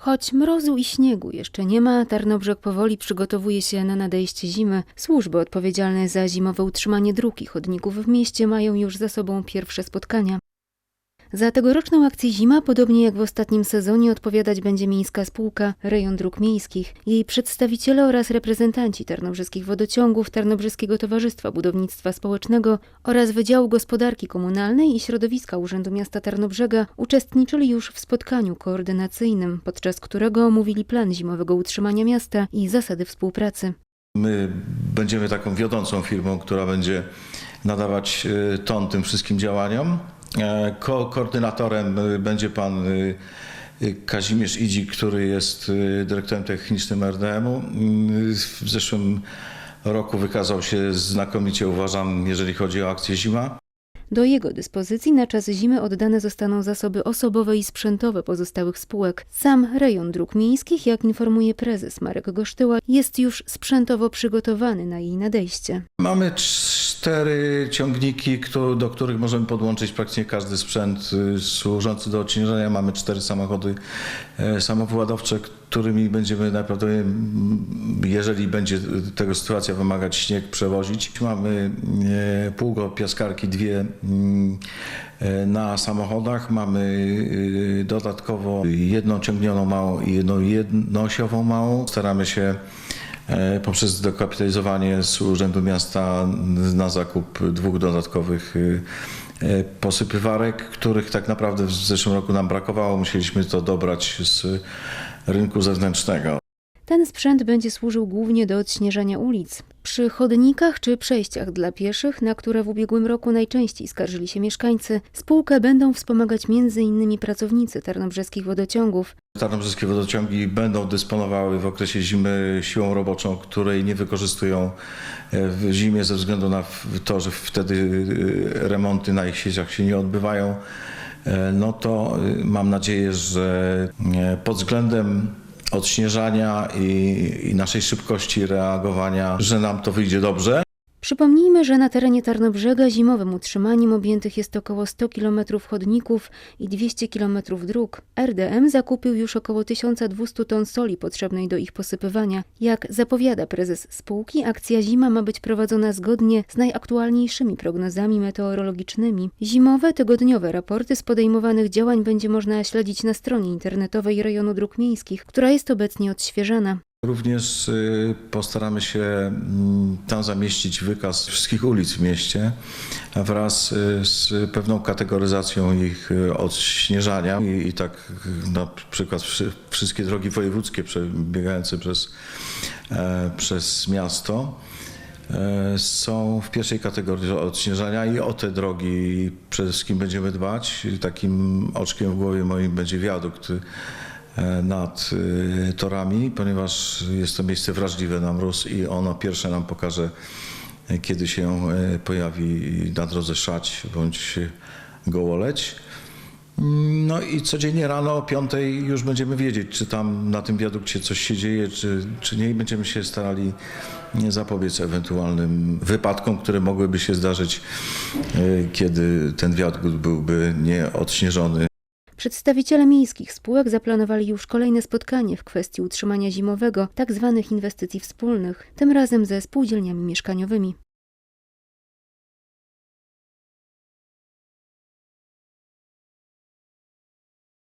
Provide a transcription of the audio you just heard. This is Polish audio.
Choć mrozu i śniegu jeszcze nie ma, Tarnobrzeg powoli przygotowuje się na nadejście zimy. Służby odpowiedzialne za zimowe utrzymanie dróg i chodników w mieście mają już za sobą pierwsze spotkania. Za tegoroczną akcję Zima, podobnie jak w ostatnim sezonie, odpowiadać będzie miejska spółka Rejon Dróg Miejskich. Jej przedstawiciele oraz reprezentanci Tarnobrzeskich Wodociągów, Tarnobrzeskiego Towarzystwa Budownictwa Społecznego oraz Wydziału Gospodarki Komunalnej i Środowiska Urzędu Miasta Tarnobrzega uczestniczyli już w spotkaniu koordynacyjnym, podczas którego omówili plan zimowego utrzymania miasta i zasady współpracy. My będziemy taką wiodącą firmą, która będzie nadawać e, ton tym wszystkim działaniom. E, Ko koordynatorem e, będzie pan e, e, Kazimierz Idzik, który jest dyrektorem technicznym RDM-u. W zeszłym roku wykazał się znakomicie, uważam, jeżeli chodzi o akcję Zima. Do jego dyspozycji na czas zimy oddane zostaną zasoby osobowe i sprzętowe pozostałych spółek. Sam rejon dróg miejskich, jak informuje prezes Marek Gosztyła, jest już sprzętowo przygotowany na jej nadejście. Mamy cztery ciągniki, do których możemy podłączyć praktycznie każdy sprzęt y, służący do odciążenia. Mamy cztery samochody e, samowyładowcze, którymi będziemy najprawdopodobniej, jeżeli będzie tego sytuacja wymagać, śnieg przewozić. Mamy e, pługopiaskarki dwie mm, e, na samochodach. Mamy y, dodatkowo jedną ciągnioną małą i jedną jednoosiową małą. Staramy się E, poprzez dokapitalizowanie z Urzędu Miasta na zakup dwóch dodatkowych e, posypywarek, których tak naprawdę w zeszłym roku nam brakowało. Musieliśmy to dobrać z rynku zewnętrznego. Ten sprzęt będzie służył głównie do odśnieżania ulic. Przy chodnikach czy przejściach dla pieszych, na które w ubiegłym roku najczęściej skarżyli się mieszkańcy, spółkę będą wspomagać m.in. pracownicy tarnobrzeskich wodociągów. Tarnobrzeskie wodociągi będą dysponowały w okresie zimy siłą roboczą, której nie wykorzystują e, w zimie ze względu na to, że wtedy y, remonty na ich sieciach się nie odbywają. E, No to mam nadzieję, że e, pod względem odśnieżania i, i naszej szybkości reagowania, że nam to wyjdzie dobrze. Przypomnijmy, że na terenie Tarnobrzega zimowym utrzymaniem objętych jest około 100 km chodników i 200 km dróg. RDM zakupił już około 1200 ton soli potrzebnej do ich posypywania. Jak zapowiada prezes spółki, akcja zima ma być prowadzona zgodnie z najaktualniejszymi prognozami meteorologicznymi. Zimowe, tygodniowe raporty z podejmowanych działań będzie można śledzić na stronie internetowej rejonu dróg miejskich, która jest obecnie odświeżana. Również y, postaramy się mm, tam zamieścić wykaz wszystkich ulic w mieście wraz y, z pewną kategoryzacją ich y, odśnieżania i, i tak na przykład wszy- wszystkie drogi wojewódzkie przebiegające przez, e, przez miasto e, są w pierwszej kategorii odśnieżania i o te drogi przede wszystkim będziemy dbać. Takim oczkiem w głowie moim będzie wiadukt nad y, torami, ponieważ jest to miejsce wrażliwe na mróz i ono pierwsze nam pokaże, e, kiedy się e, pojawi na drodze szać bądź gołoleć. No i codziennie rano o 5 już będziemy wiedzieć, czy tam na tym wiadukcie coś się dzieje, czy, czy nie i będziemy się starali zapobiec ewentualnym wypadkom, które mogłyby się zdarzyć, e, kiedy ten wiadukt byłby nieodśnieżony. Przedstawiciele miejskich spółek zaplanowali już kolejne spotkanie w kwestii utrzymania zimowego, tzw. inwestycji wspólnych, tym razem ze spółdzielniami mieszkaniowymi.